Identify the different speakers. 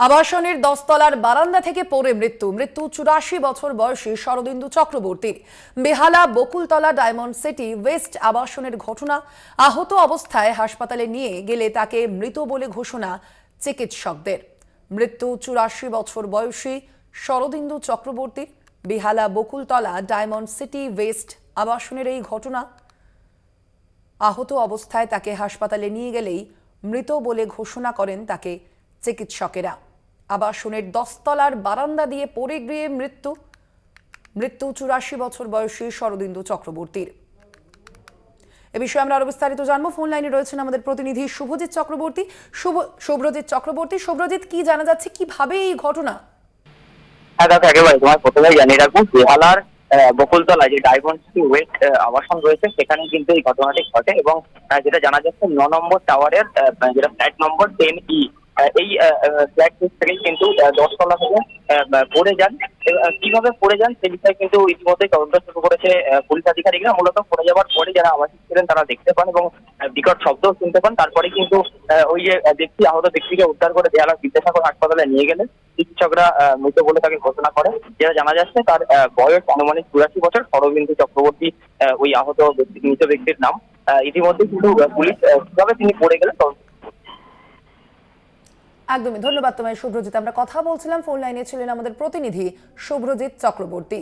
Speaker 1: আবাসনের দশতলার বারান্দা থেকে পড়ে মৃত্যু। মৃত্যু চুরাশি বছর বয়সী শরদিন্দু চক্রবর্তীর Behala Bakultala diamond city west আবাসনের ঘটনা আহত অবস্থায় হাসপাতালে নিয়ে গেলে তাকে মৃত বলে ঘোষণা চিকিৎসকদের। মৃত্যু চুরাশি বছর বয়সী শরদিন্দু চক্রবর্তীর Behala Bakultala diamond city west আবাসনের এই ঘটনা। আহত অবস্থায় তাকে হাসপাতালে নিয়ে গেলেই মৃত বলে ঘোষণা করেন তাকে চিকিৎসকেরা। আবাসনের দশতলার বারান্দা দিয়ে পড়ে গিয়ে মৃত্যু। মৃত্যু চুরাশি বছর বয়সী শরদিন্দু চক্রবর্তীর। এ বিষয়ে আমরা আরও বিস্তারিত জানব। ফোন লাইনে রয়েছেন আমাদের প্রতিনিধি শুভজিৎ চক্রবর্তী। শুভ শুভ্রজিৎ চক্রবর্তী শুভ্রজিৎ কি জানা যাচ্ছে? কীভাবে এই ঘটনা?
Speaker 2: হ্যাঁ দেখো একেবারে তোমার প্রথমেই জানিয়ে রাখব বেহালার আহ, বকুলতলায় যে ডায়মন্ড সিটি ওয়েস্ট আবাসন রয়েছে সেখানে কিন্তু এই ঘটনাটি ঘটে এবং যেটা জানা যাচ্ছে ন নম্বর টাওয়ারের যেটা ফ্ল্যাট নম্বর টেন ই এই ফ্ল্যাট থেকেই কিন্তু দশতলা থেকে পড়ে যান। কীভাবে পড়ে যান সে বিষয়ে কিন্তু ইতিমধ্যে তদন্ত শুরু করেছে পুলিশ আধিকারিকরা। মূলত পড়ে যাওয়ার পরে যারা আবাসিক ছিলেন, তারা দেখতে পান এবং বিকট শব্দও শুনতে পান। তারপরে কিন্তু ওই যে ব্যক্তি, আহত ব্যক্তিকে উদ্ধার করে বেহালা বিদ্যাসাগর হাসপাতালে নিয়ে গেলেন চিকিৎসকরা মৃত বলে তাকে ঘোষণা করে। যেটা জানা যাচ্ছে, তার বয়স আনুমানিক চুরাশি বছর। সরবিন্দু চক্রবর্তী ওই আহত মৃত ব্যক্তির নাম। ইতিমধ্যে কিন্তু পুলিশ কীভাবে তিনি পড়ে গেলেন, তদন্ত
Speaker 1: একদমই ধন্যবাদ তোমায় শুভ্রজিৎ আমরা কথা বলছিলাম ফোন লাইনে ছিলেন আমাদের প্রতিনিধি শুভ্রজিৎ চক্রবর্তী।